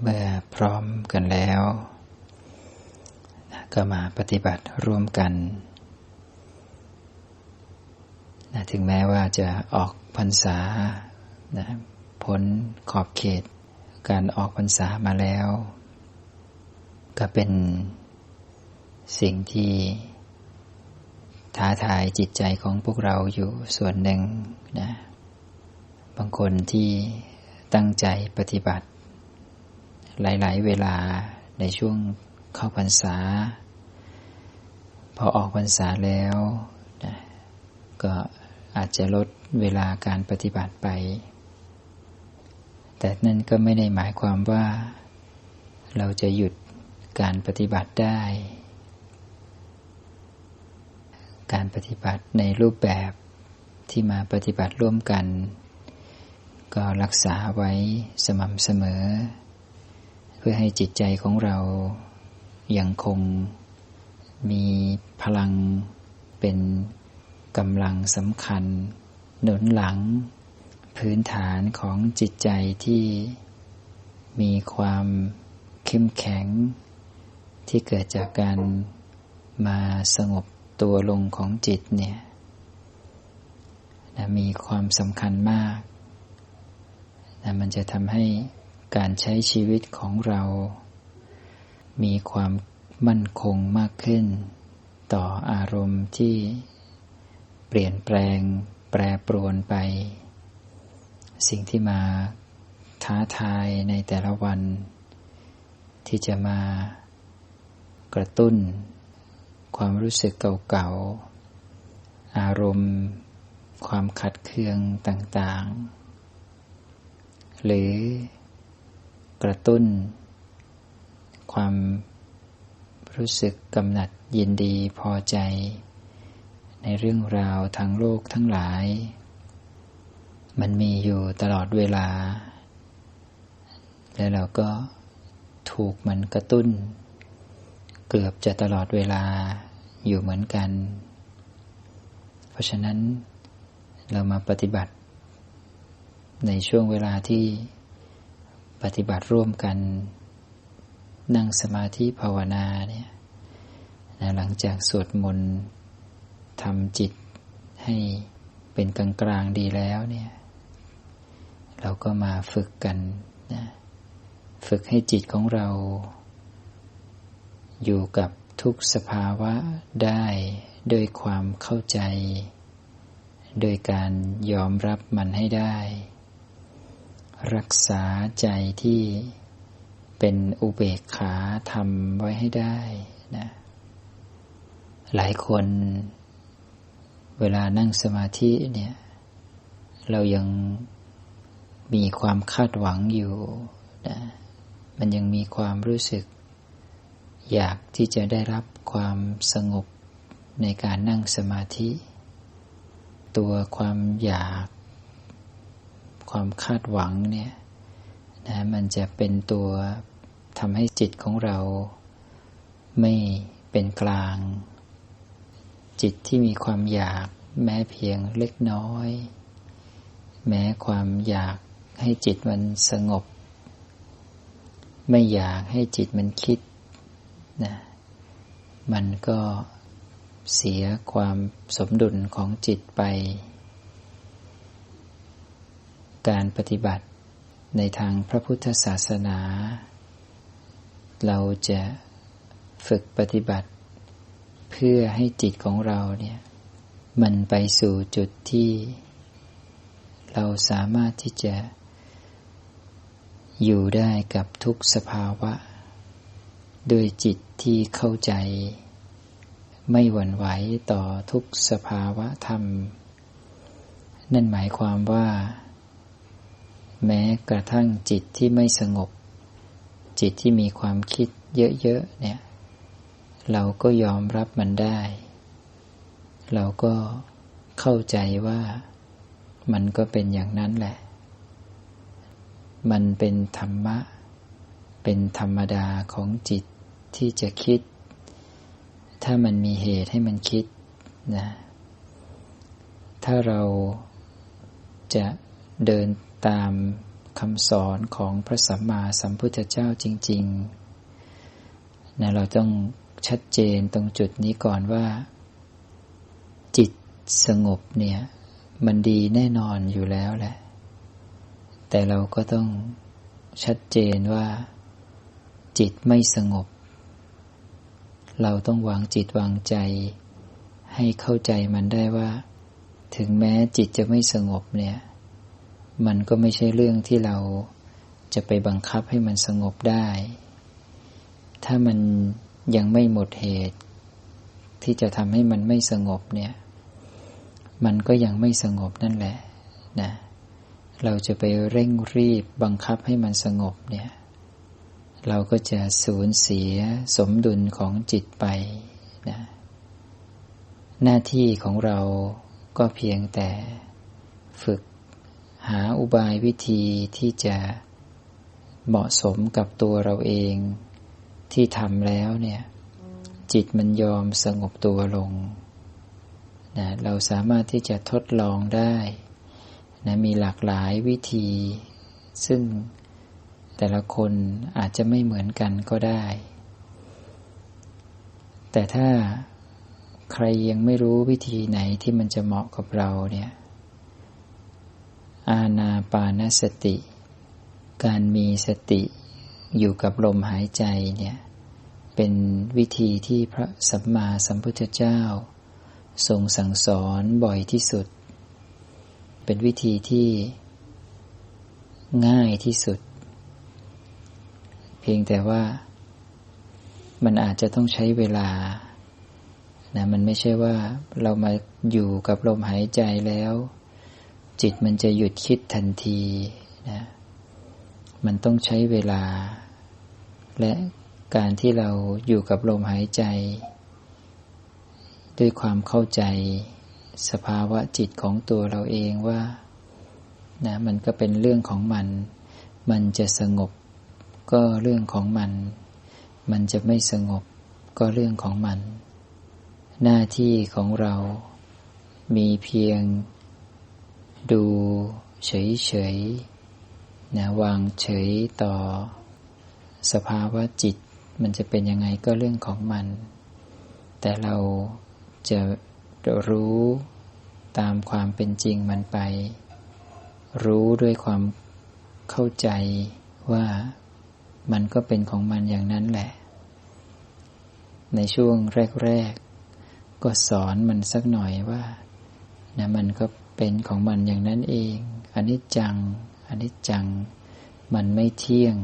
เมื่อพร้อมกันแล้วก็มาปฏิบัติร่วมกันถึงแม้ว่าจะออกพรรษาพ้นขอบเขต การออกพรรษามาแล้ว ก็เป็นสิ่งที่ท้าทายจิตใจของพวกเราอยู่ส่วนหนึ่งนะบางคนที่ตั้งใจปฏิบัติ หลาย ๆ เวลาในช่วงเข้าพรรษา พอออกพรรษาแล้วนะก็อาจจะลดเวลาการปฏิบัติไป แต่นั่นก็ไม่ได้หมายความว่า เราจะหยุดการปฏิบัติได้ การปฏิบัติในรูปแบบที่มาปฏิบัติร่วมกัน ก็รักษาไว้สม่ำเสมอ พื่อให้จิตใจของเรายังคงมีพลังเป็นกำลังสำคัญ หนุนหลัง พื้นฐานของจิตใจที่มีความเข้มแข็ง ที่เกิดจากการมาสงบตัวลงของจิตเนี่ยนะมีความสำคัญมากนะมันจะทำให้ การใช้ชีวิตของเรา มีความมั่นคงมากขึ้น ต่ออารมณ์ที่เปลี่ยนแปลงแปรปรวนไป สิ่งที่มาท้าทายในแต่ละวัน ที่จะมากระตุ้น ความรู้สึกเก่าๆ อารมณ์ ความขัดเคืองต่างๆ หรือ กระตุ้น ความรู้สึกกำหนัดยินดีพอใจ ในเรื่องราวทางโลกทั้งหลาย มันมีอยู่ตลอดเวลา และเราก็ถูกมันกระตุ้น เกือบจะตลอดเวลาอยู่เหมือนกัน เพราะฉะนั้นเรามาปฏิบัติ ในช่วงเวลาที่ ปฏิบัติร่วมกันนั่งสมาธิภาวนาเนี่ยนะหลังจากสวดมนต์ทำจิตให้เป็นกลางกลางดีแล้วเนี่ย เราก็มาฝึกกันนะฝึกให้จิตของเรา อยู่กับทุกสภาวะได้ด้วยความเข้าใจ โดยการยอมรับมันให้ได้ รักษาใจที่เป็นอุเบกขาทำไว้ให้ได้นะหลายคน เวลานั่งสมาธิเนี่ย เรายังมีความคาดหวังอยู่นะมันยังมีความรู้สึก อยากที่จะได้รับความสงบในการนั่งสมาธิ ตัวความอยาก ความคาดหวังเนี่ยนะมันจะเป็นตัวทำให้จิตของเราไม่เป็นกลาง จิตที่มีความอยากแม้เพียงเล็กน้อย แม้ความอยากให้จิตมันสงบ ไม่อยากให้จิตมันคิดนะมันก็เสียความสมดุลของจิตไป การปฏิบัติในทางพระพุทธศาสนา เราจะฝึกปฏิบัติ เพื่อให้จิตของเราเนี่ยมันไปสู่จุดที่ เราสามารถที่จะ อยู่ได้กับทุกสภาวะด้วยจิตที่เข้าใจ ไม่หวั่นไหวต่อทุกสภาวะธรรม นั่นหมายความว่า แม้กระทั่งจิตที่ไม่สงบ จิตที่มีความคิดเยอะๆเนี่ย เราก็ยอมรับมันได้ เราก็เข้าใจว่ามันก็เป็นอย่างนั้นแหละ มันเป็นธรรมะ เป็นธรรมดาของจิตที่จะคิด ถ้ามันมีเหตุให้มันคิดนะ ถ้าเราจะเดิน ตามคำสอนของพระสัมมาสัมพุทธเจ้าจริงๆนะเราต้องชัดเจนตรงจุดนี้ก่อนว่า จิตสงบเนี่ย มันดีแน่นอนอยู่แล้วแหละ แต่เราก็ต้องชัดเจนว่า จิตไม่สงบ เราต้องวางจิตวางใจ ให้เข้าใจมันได้ว่า ถึงแม้จิตจะไม่สงบเนี่ย มันก็ไม่ใช่เรื่องที่เราจะไปบังคับให้มันสงบได้ ถ้ามันยังไม่หมดเหตุ ที่จะทำให้มันไม่สงบเนี่ย มันก็ยังไม่สงบนั่นแหละนะ เราจะไปเร่งรีบบังคับให้มันสงบเนี่ย เราก็จะสูญเสียสมดุลของจิตไปนะ หน้าที่ของเราก็เพียงแต่ฝึก หาอุบายวิธีที่จะเหมาะสมกับตัวเราเองที่ทำแล้วเนี่ย จิตมันยอมสงบตัวลงนะเราสามารถที่จะทดลองได้นะมีหลากหลายวิธี ซึ่งแต่ละคนอาจจะไม่เหมือนกันก็ได้ แต่ถ้าใครยังไม่รู้วิธีไหนที่มันจะเหมาะกับเราเนี่ย อาณาปานสติ การมีสติอยู่กับลมหายใจเนี่ยเป็นวิธีที่พระสัมมาสัมพุทธเจ้า ทรงสั่งสอนบ่อยที่สุด เป็นวิธีที่ง่ายที่สุด เพียงแต่ว่ามันอาจจะต้องใช้เวลานะมันไม่ใช่ว่าเรามาอยู่กับลมหายใจแล้ว จิตมันจะหยุดคิดทันทีนะมันต้องใช้เวลา และการที่เราอยู่กับลมหายใจ ด้วยความเข้าใจสภาวะจิตของตัวเราเองว่านะมันก็เป็นเรื่องของมัน มันจะสงบก็เรื่องของมัน มันจะไม่สงบก็เรื่องของมัน หน้าที่ของเรามีเพียง ดูเฉยๆนะวางเฉยต่อ สภาวะจิตมันจะเป็นยังไงก็เรื่องของมัน แต่เราจะรู้ตามความเป็นจริงมันไป รู้ด้วยความเข้าใจว่ามันก็เป็นของมันอย่างนั้นแหละ ในช่วงแรก ๆ ก็สอนมันสักหน่อยว่านะมันก็ เป็นของมันอย่างนั้นเองอนิจจังอนิจจัง มันไม่เที่ยง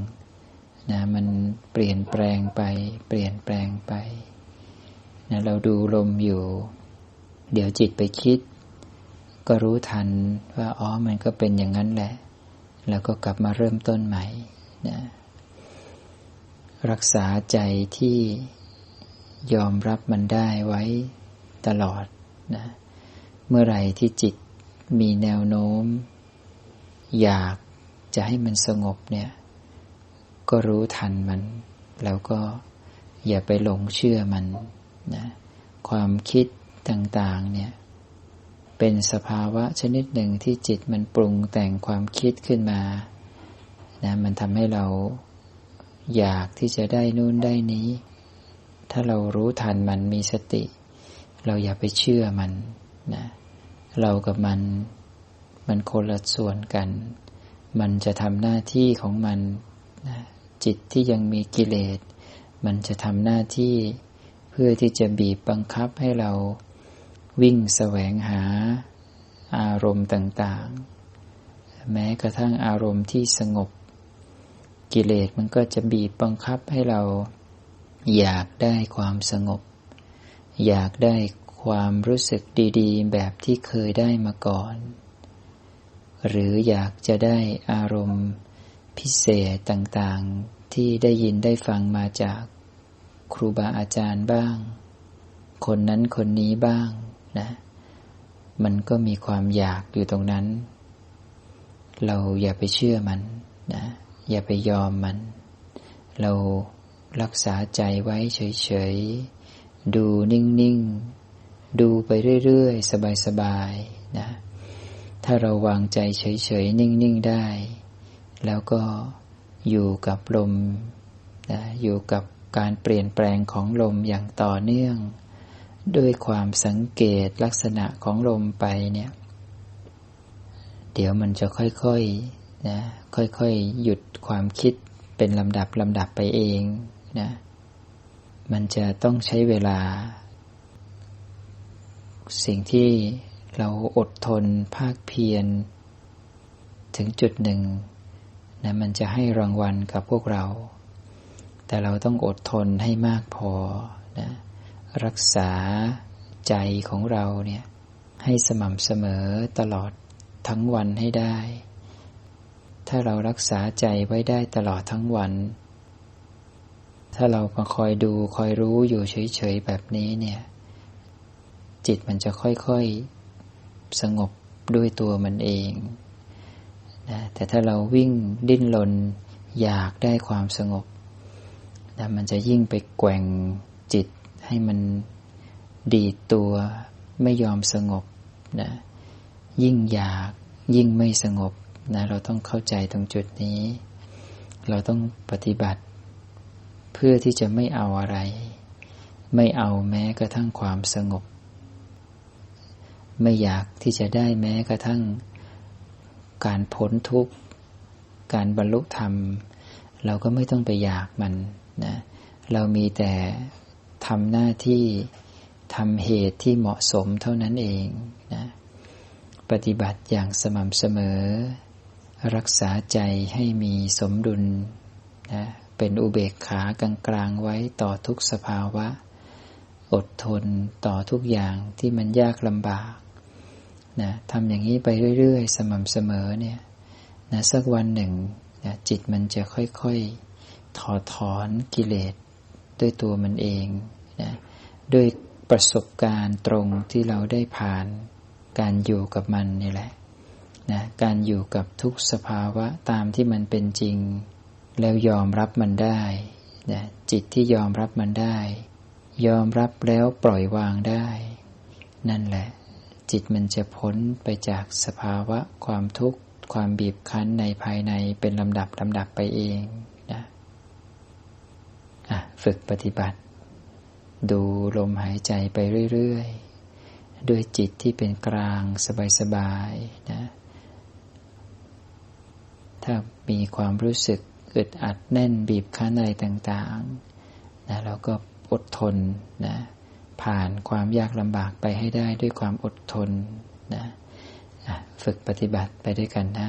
นะมันเปลี่ยนแปลงไป เปลี่ยนแปลงไปนะเราดูลมอยู่ เดี๋ยวจิตไปคิด ก็รู้ทันว่าอ๋อมันก็เป็นอย่างนั้นแหละ แล้วก็กลับมาเริ่มต้นใหม่นะรักษาใจที่ยอมรับมันได้ไว้ตลอดนะเมื่อไรที่จิต มีแนวโน้ม อยากจะให้มันสงบเนี่ย ก็รู้ทันมัน แล้วก็อย่าไปหลงเชื่อมันนะความคิดต่างๆเนี่ย เป็นสภาวะชนิดหนึ่งที่จิตมันปรุงแต่งความคิดขึ้นมานะมันทำให้เราอยากที่จะได้นู่นได้นี้ ถ้าเรารู้ทันมันมีสติ เราอย่าไปเชื่อมันนะ เรากับมันมันคนละส่วนกัน มันจะทำหน้าที่ของมันนะจิตที่ยังมีกิเลส มันจะทำหน้าที่เพื่อที่จะบีบบังคับให้เราวิ่งแสวงหาอารมณ์ต่างๆ แม้กระทั่งอารมณ์ที่สงบ กิเลสมันก็จะบีบบังคับให้เรา อยากได้ความสงบ อยากได้ ความรู้สึกดีๆ แบบที่เคยได้มาก่อน หรืออยากจะได้อารมณ์พิเศษต่างๆ ที่ได้ยินได้ฟังมาจากครูบาอาจารย์บ้าง คนนั้นคนนี้บ้างนะ มันก็มีความอยากอยู่ตรงนั้น เราอย่าไปเชื่อมันนะอย่าไปยอมมัน เรารักษาใจไว้เฉยๆ ดูนิ่งๆ ไปเรื่อยๆ สบายๆนะ ถ้าเราวางใจเฉยๆ นิ่งๆ ได้ แล้วก็อยู่กับลมนะอยู่กับการเปลี่ยนแปลงของลมอย่างต่อเนื่อง ด้วยความสังเกตลักษณะของลมไปเนี่ย เดี๋ยวมันจะค่อยๆนะค่อยๆ หยุดความคิดเป็นลำดับลำดับไปเองนะมันจะต้องใช้เวลา สิ่งที่เราอดทนภาคเพียร ถึงจุดหนึ่งนะมันจะให้รางวัลกับพวกเรา แต่เราต้องอดทนให้มากพอนะรักษาใจของเราเนี่ยให้สม่ำเสมอตลอดทั้งวันให้ได้ ถ้าเรารักษาใจไว้ได้ตลอดทั้งวัน ถ้าเรามาคอยดูคอยรู้อยู่เฉยๆแบบนี้เนี่ย จิตมันจะค่อยๆ สงบด้วยตัวมันเองนะแต่ถ้าเราวิ่งดิ้นรนอยากได้ความสงบนะมันจะยิ่งไปแกว่งจิตให้มันดีดตัวไม่ยอมสงบนะยิ่งอยากยิ่งไม่สงบนะเราต้องเข้าใจตรงจุดนี้ เราต้องปฏิบัติ เพื่อที่จะไม่เอาอะไร ไม่เอาแม้กระทั่งความสงบ ไม่อยากที่จะได้แม้กระทั่ง การพ้นทุกข์ การบรรลุธรรม เราก็ไม่ต้องไปอยากมันนะเรามีแต่ทำหน้าที่ทำเหตุที่เหมาะสมเท่านั้นเองนะปฏิบัติอย่างสม่ำเสมอ รักษาใจให้มีสมดุลนะเป็นอุเบกขากลางๆไว้ต่อทุกสภาวะ อดทนต่อทุกอย่างที่มันยากลำบาก นะทำอย่างนี้ไปเรื่อยๆ สม่ำเสมอเนี่ยนะสักวันหนึ่งนะจิตมันจะค่อยๆ ถอดถอนกิเลสด้วยตัวมันเองนะด้วยประสบการณ์ตรงที่เราได้ผ่านการอยู่กับมันนี่แหละนะการอยู่กับทุกสภาวะตามที่มันเป็นจริง แล้วยอมรับมันได้นะจิตที่ยอมรับมันได้ ยอมรับแล้วปล่อยวางได้ นั่นแหละ จิตมันจะพ้นไปจากสภาวะความทุกข์ความบีบคั้นในภายในเป็นลำดับลำดับไปเองนะฝึกปฏิบัติ ดูลมหายใจไปเรื่อย ๆ ด้วยจิตที่เป็นกลางสบายๆนะถ้ามีความรู้สึกอึดอัดแน่นบีบคั้นอะไรต่างๆนะเราก็อดทนนะ ผ่านความยากลำบากไปให้ได้ด้วยความอดทนนะฝึกปฏิบัติไปด้วยกันนะ